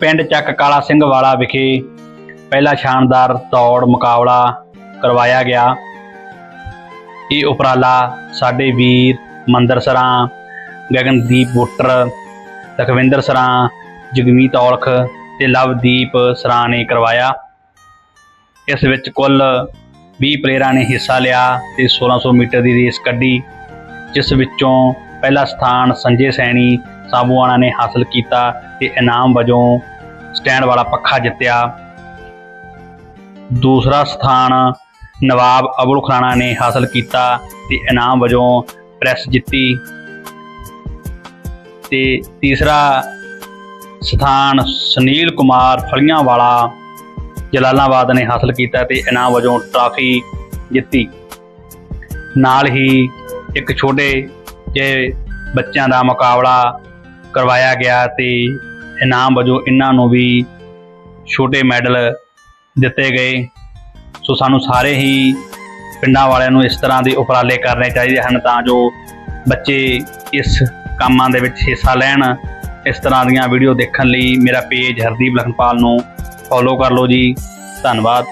ਪਿੰਡ ਚੱਕ ਕਾਲਾ ਸਿੰਘ ਵਾਲਾ ਵਿਖੇ ਪਹਿਲਾ ਸ਼ਾਨਦਾਰ ਦੌੜ ਮੁਕਾਬਲਾ ਕਰਵਾਇਆ ਗਿਆ। ਇਹ ਉਪਰਾਲਾ ਸਾਡੇ ਵੀਰ ਮੰਦਰ ਸਰਾਂ, ਗਗਨਦੀਪ ਬੁੱਟਰ ਲਖਵਿੰਦਰ ਸਰਾਂ, ਜਗਮੀਤ ਔਲਖ ਤੇ ਲਵਦੀਪ ਸਰਾਂ ਨੇ ਕਰਵਾਇਆ। ਇਸ ਵਿੱਚ ਕੁੱਲ 20 ਪਲੇਅਰਾਂ ਨੇ ਹਿੱਸਾ ਲਿਆ ਤੇ 1600 ਮੀਟਰ ਦੀ ਰੇਸ ਕੱਢੀ, ਜਿਸ ਵਿੱਚੋਂ ਪਹਿਲਾ ਸਥਾਨ ਸੰਜੇ ਸੈਣੀ, ਸਾਬੂਆਣਾ ਨੇ ਹਾਸਲ ਕੀਤਾ ਤੇ ਇਨਾਮ ਵਜੋਂ ਸਟੈਂਡ ਵਾਲਾ ਪੱਖਾ ਜਿੱਤਿਆ। ਦੂਸਰਾ ਸਥਾਨ ਨਵਾਬ ਅਬੁਲ ਖਾਨਾ ਨੇ ਹਾਸਲ ਕੀਤਾ ਤੇ ਇਨਾਮ ਵਜੋਂ ਪ੍ਰੈਸ ਜਿੱਤੀ। ਤੇ ਤੀਸਰਾ ਸਥਾਨ ਸੁਨੀਲ ਕੁਮਾਰ ਫਲੀਆਂ ਵਾਲਾ ਜਲਾਲਾਬਾਦ ਨੇ ਹਾਸਲ ਕੀਤਾ ਤੇ ਇਨਾਮ ਵਜੋਂ ਟਰਾਫੀ ਜਿੱਤੀ। ਨਾਲ ਹੀ ਇੱਕ ਛੋਟੇ ਜਿਹੇ ਬੱਚਿਆਂ ਦਾ ਮੁਕਾਬਲਾ ਕਰਵਾਇਆ ਗਿਆ ਤੇ ਇਨਾਮ ਵਜੋਂ ਇਹਨਾਂ ਨੂੰ ਵੀ ਛੋਟੇ ਮੈਡਲ ਦਿੱਤੇ ਗਏ। ਸੋ ਸਾਨੂੰ ਸਾਰੇ ਹੀ ਪਿੰਡਾਂ ਵਾਲਿਆਂ ਨੂੰ ਇਸ ਤਰ੍ਹਾਂ ਦੇ ਉਪਰਾਲੇ ਕਰਨੇ ਚਾਹੀਦੇ ਹਨ ਤਾਂ ਜੋ ਬੱਚੇ ਇਸ ਕੰਮਾਂ ਦੇ ਵਿੱਚ ਹਿੱਸਾ ਲੈਣ। ਇਸ ਤਰ੍ਹਾਂ ਦੀਆਂ ਵੀਡੀਓ ਦੇਖਣ ਲਈ ਮੇਰਾ ਪੇਜ ਹਰਦੀਪ ਲਖਨਪਾਲ ਨੂੰ ਫੋਲੋ ਕਰ ਲਓ ਜੀ। ਧੰਨਵਾਦ।